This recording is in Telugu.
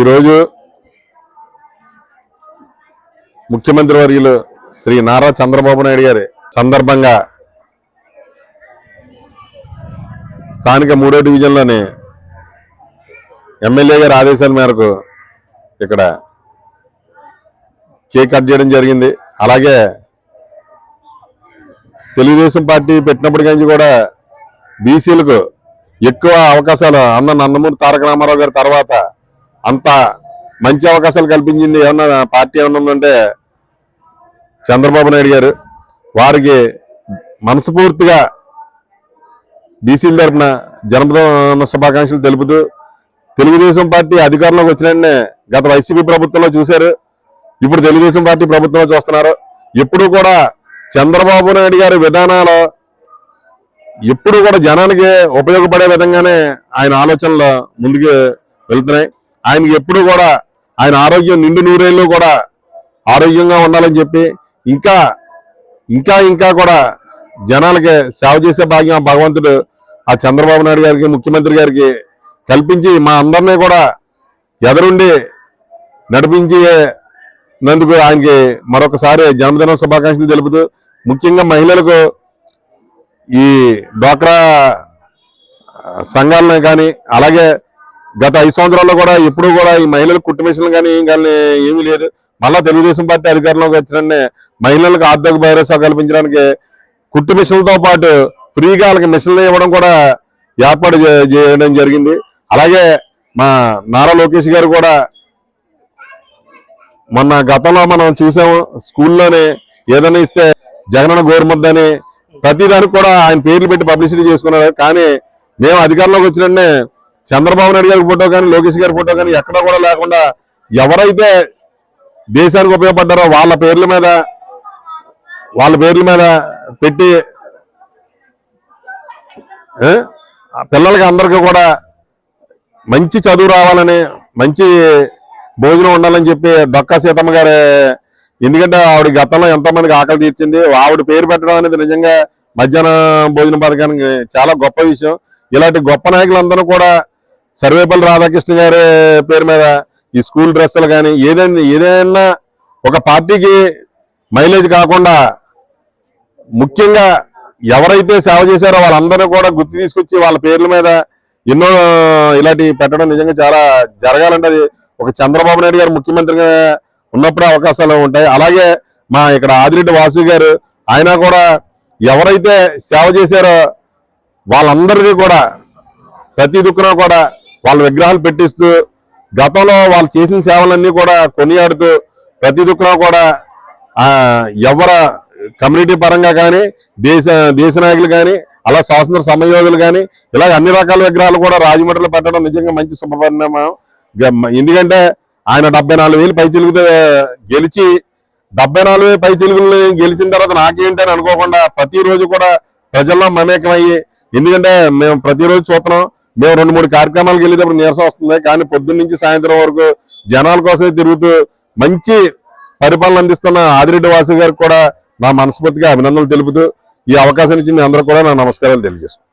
ఈరోజు ముఖ్యమంత్రి వర్యులు శ్రీ నారా చంద్రబాబు నాయుడు గారి సందర్భంగా స్థానిక మూడో డివిజన్లోని ఎమ్మెల్యే గారి ఆదేశాల మేరకు ఇక్కడ కేక్ కట్ చేయడం జరిగింది. అలాగే తెలుగుదేశం పార్టీ పెట్టినప్పటి నుంచి కూడా బీసీలకు ఎక్కువ అవకాశాలు అన్న నందమూరి తారక రామారావు గారి తర్వాత అంత మంచి అవకాశాలు కల్పించింది ఏమన్నా పార్టీ ఏమన్నా ఉందంటే చంద్రబాబు నాయుడు గారు. వారికి మనస్ఫూర్తిగా బీసీల తరఫున జన్మదిన శుభాకాంక్షలు తెలుపుతూ తెలుగుదేశం పార్టీ అధికారంలోకి వచ్చిన గత వైసీపీ ప్రభుత్వంలో చూశారు. ఇప్పుడు తెలుగుదేశం పార్టీ ప్రభుత్వంలో చూస్తున్నారు. ఎప్పుడు కూడా చంద్రబాబు నాయుడు గారి విధానాలు ఎప్పుడు కూడా జనానికి ఉపయోగపడే విధంగానే ఆయన ఆలోచనలు ముందుకు వెళ్తున్నాయి. ఆయనకి ఎప్పుడు కూడా ఆయన ఆరోగ్యం నిండు నూరేళ్ళు కూడా ఆరోగ్యంగా ఉండాలని చెప్పి ఇంకా ఇంకా ఇంకా కూడా జనాలకి సేవ చేసే భాగ్యం ఆ భగవంతుడు ఆ చంద్రబాబు నాయుడు గారికి ముఖ్యమంత్రి గారికి కల్పించి మా అందరినీ కూడా ఎదరుండి నడిపించి నందుకు ఆయనకి మరొకసారి జన్మదిన శుభాకాంక్షలు తెలుపుతూ ముఖ్యంగా మహిళలకు ఈ డ్వాక్రా సంఘాలను కానీ అలాగే గత ఐదు సంవత్సరాల్లో కూడా ఎప్పుడు కూడా ఈ మహిళలకు కుట్టు మిషన్లు కానీ ఏం కానీ ఏమీ లేదు. మళ్ళా తెలుగుదేశం పార్టీ అధికారంలోకి వచ్చిన మహిళలకు ఆర్థిక భరోసా కల్పించడానికి కుట్టు మిషన్లతో పాటు ఫ్రీగా వాళ్ళకి మిషన్లు ఇవ్వడం కూడా ఏర్పాటు చేయడం జరిగింది. అలాగే మా నారా లోకేష్ గారు కూడా మొన్న గతంలో మనం చూసాము స్కూల్లోనే ఏదైనా ఇస్తే జగనన్న గోరుముద్ద అని ప్రతి దానికి కూడా ఆయన పేర్లు పెట్టి పబ్లిసిటీ చేసుకున్నారు. కానీ మేము అధికారంలోకి వచ్చినట్టే చంద్రబాబు నాయుడు గారి ఫోటో కానీ లోకేష్ గారి ఫోటో కానీ ఎక్కడ కూడా లేకుండా ఎవరైతే దేశానికి ఉపయోగపడ్డారో వాళ్ళ పేర్ల మీద వాళ్ళ పేర్ల మీద పెట్టి పిల్లలకి అందరికీ కూడా మంచి చదువు రావాలని మంచి భోజనం ఉండాలని చెప్పి డొక్కా సీతమ్మ గారు ఎందుకంటే ఆవిడ గతంలో ఎంతోమందికి ఆకలి తీర్చింది. ఆవిడ పేరు పెట్టడం అనేది నిజంగా మధ్యాహ్న భోజన పథకానికి చాలా గొప్ప విషయం. ఇలాంటి గొప్ప నాయకులందరూ కూడా సర్వేపల్లి రాధాకృష్ణ గారి పేరు మీద ఈ స్కూల్ డ్రెస్సులు కానీ ఏదైనా ఏదైనా ఒక పార్టీకి మైలేజ్ కాకుండా ముఖ్యంగా ఎవరైతే సేవ చేశారో వాళ్ళందరూ కూడా గుర్తు తీసుకొచ్చి వాళ్ళ పేర్ల మీద ఎన్నో ఇలాంటి పెట్టడం నిజంగా చాలా జరగాలంటే అది ఒక చంద్రబాబు నాయుడు గారు ముఖ్యమంత్రిగా ఉన్నప్పుడే అవకాశాలు ఉంటాయి. అలాగే మా ఇక్కడ ఆదిరెడ్డి వాసు గారు ఆయన కూడా ఎవరైతే సేవ చేశారో వాళ్ళందరిది కూడా ప్రతి దుక్కున కూడా వాళ్ళ విగ్రహాలు పెట్టిస్తూ గతంలో వాళ్ళు చేసిన సేవలన్నీ కూడా కొనియాడుతూ ప్రతి దుక్కున కూడా ఆ ఎవర కమ్యూనిటీ పరంగా కానీ దేశ దేశ నాయకులు కానీ అలా స్వాతంత్ర సమయోధులు కానీ ఇలాగ అన్ని రకాల విగ్రహాలు కూడా రాజమండ్రిలో పెట్టడం నిజంగా మంచి శుభపరిణామం. ఎందుకంటే ఆయన డెబ్బై నాలుగు వేలు పై చిలుగుతో గెలిచి డెబ్బై నాలుగు వేలు పై చిలుగుల్ని గెలిచిన తర్వాత నాకేంటి అని అనుకోకుండా ప్రతిరోజు కూడా ప్రజల్లో మమేకమయ్యి ఎందుకంటే మేము ప్రతిరోజు చూస్తున్నాం మేము రెండు మూడు కార్యక్రమాలకు వెళ్ళేటప్పుడు నీరసం వస్తుంది. కానీ పొద్దున్న నుంచి సాయంత్రం వరకు జనాల కోసమే తిరుగుతూ మంచి పరిపాలన అందిస్తున్న ఆదిరెడ్డి వాసు గారికి కూడా నా మనస్ఫూర్తిగా అభినందనలు తెలుపుతూ ఈ అవకాశం ఇచ్చి మీ అందరూ కూడా నా నమస్కారాలు తెలియజేస్తాను